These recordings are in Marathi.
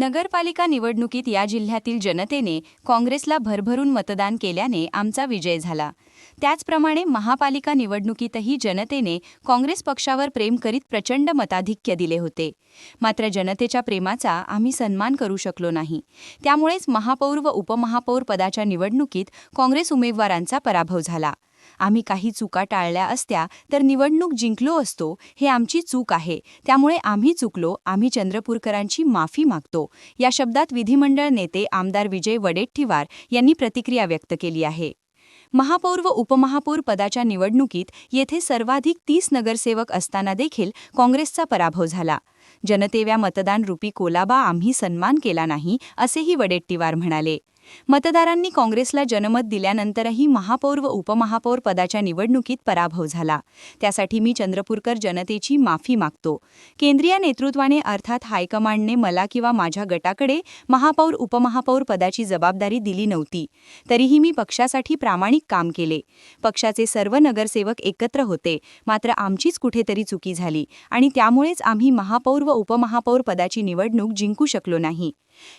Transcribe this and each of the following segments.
नगरपालिका निवडणुकीत या जिल्ह्यातील जनतेने काँग्रेसला भरभरून मतदान केल्याने आमचा विजय झाला. त्याचप्रमाणे महापालिका निवडणुकीतही जनतेने काँग्रेस पक्षावर प्रेम करीत प्रचंड मताधिक्य दिले होते. मात्र जनतेच्या प्रेमाचा आम्ही सन्मान करू शकलो नाही. त्यामुळेच महापौर व उपमहापौर पदाच्या निवडणुकीत काँग्रेस उमेदवारांचा पराभव झाला. आम्ही काही चुका टाळल्या असत्या तर निवडणूक जिंकलो असतो हे आमची चूक आहे. त्यामुळे आम्ही चुकलो आम्ही चंद्रपूरकरांची माफी मागतो. या शब्दात विधिमंडळ नेते आमदार विजय वडेट्टीवार यांनी प्रतिक्रिया व्यक्त केली आहे. महापौर व उपमहापौर पदाच्या निवडणुकीत येथे सर्वाधिक तीस नगरसेवक असताना देखील काँग्रेसचा पराभव झाला. जनतेव्या मतदान रूपी कोलाबा आम्ही सन्मान केला नाही असेही वडेट्टीवार म्हणाले. मतदारांनी काँग्रेसला जनमत दिल्यानंतरही महापौर व उपमहापौर पदाच्या निवडणुकीत पराभव झाला. त्यासाठी मी चंद्रपूरकर जनतेची माफी मागतो. केंद्रीय नेतृत्वाने अर्थात हायकमांडने मला किंवा माझ्या गटाकडे महापौर उपमहापौर पदाची जबाबदारी दिली नव्हती. तरीही मी पक्षासाठी प्रामाणिक काम केले. पक्षाचे सर्व नगरसेवक एकत्र होते. मात्र आमचीच कुठेतरी चुकी झाली आणि त्यामुळेच आम्ही महापौर व उपमहापौर पदाची निवडणूक जिंकू शकलो नाही.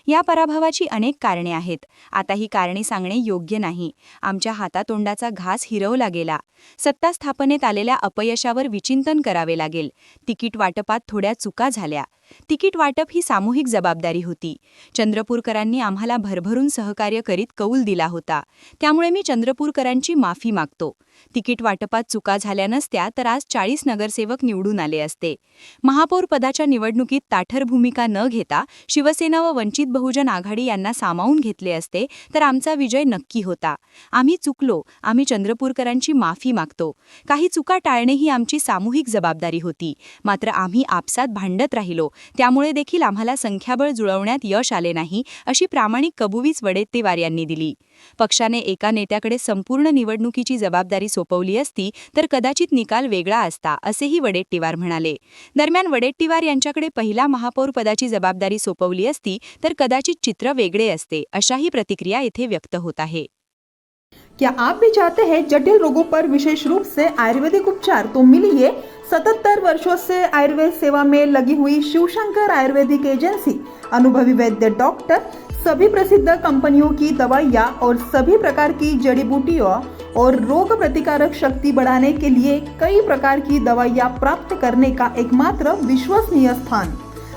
या पराभवाची अनेक कारणे आहेत. आता ही कारणे सांगणे योग्य नाही. आमच्या हातातोंडाचा घास हिरवला गेला. सत्ता स्थापनेत आलेल्या अपयशावर विचिंतन करावे लागेल. तिकीट वाटपात थोड्या चुका झाल्या. तिकीट वाटप ही सामूहिक जबाबदारी होती. चंद्रपूरकरांनी आम्हाला भरभरून सहकार्य करीत कौल दिला होता. त्यामुळे मी चंद्रपूरकरांची माफी मागतो. तिकीट वाटपात चुका झाल्या नसत्या तर आज चाळीस नगरसेवक निवडून आले असते. महापौर पदाच्या निवडणुकीत ताठर भूमिका न घेता शिवसेना व वंचित बहुजन आघाडी यांना सामावून घेतले असते तर आमचा विजय नक्की होता. आम्ही चुकलो. आम्ही चंद्रपूरकरांची माफी मागतो. काही चुका टाळणे ही आमची सामूहिक जबाबदारी होती. मात्र आम्ही आपसात भांडत राहिलो. त्यामुळे देखील आम्हाला संख्याबळ जुळवण्यात यश आले नाही अशी प्रामाणिक कबुवीच वडेट्टीवार यांनी दिली. पक्षाने एका नेत्याकडे संपूर्ण निवडणुकीची जबाबदारी सोपवली असती तर कदाचित निकाल वेगळा असता असेही वडेट्टीवार म्हणाले. दरम्यान वडेट्टीवार यांच्याकडे पहिला महापौर पदाची जबाबदारी सोपवली असती तर कदाचित चित्र वेगळे असते, अशाही प्रतिक्रिया येथे व्यक्त होत आहे. क्या आप भी चाहते हैं जटिल रोगों पर विशेष रूप से आयुर्वेदिक उपचार? तो मिलिए, सतहत्तर वर्षों से आयुर्वेद सेवा में लगी हुई शिवशंकर आयुर्वेदिक एजेंसी, अनुभवी वैद्य डॉक्टर, सभी प्रसिद्ध कंपनियों की दवाइयाँ और सभी प्रकार की जड़ी बूटियों और रोग प्रतिकारक शक्ति बढ़ाने के लिए कई प्रकार की दवाइयाँ प्राप्त करने का एकमात्र विश्वसनीय स्थान।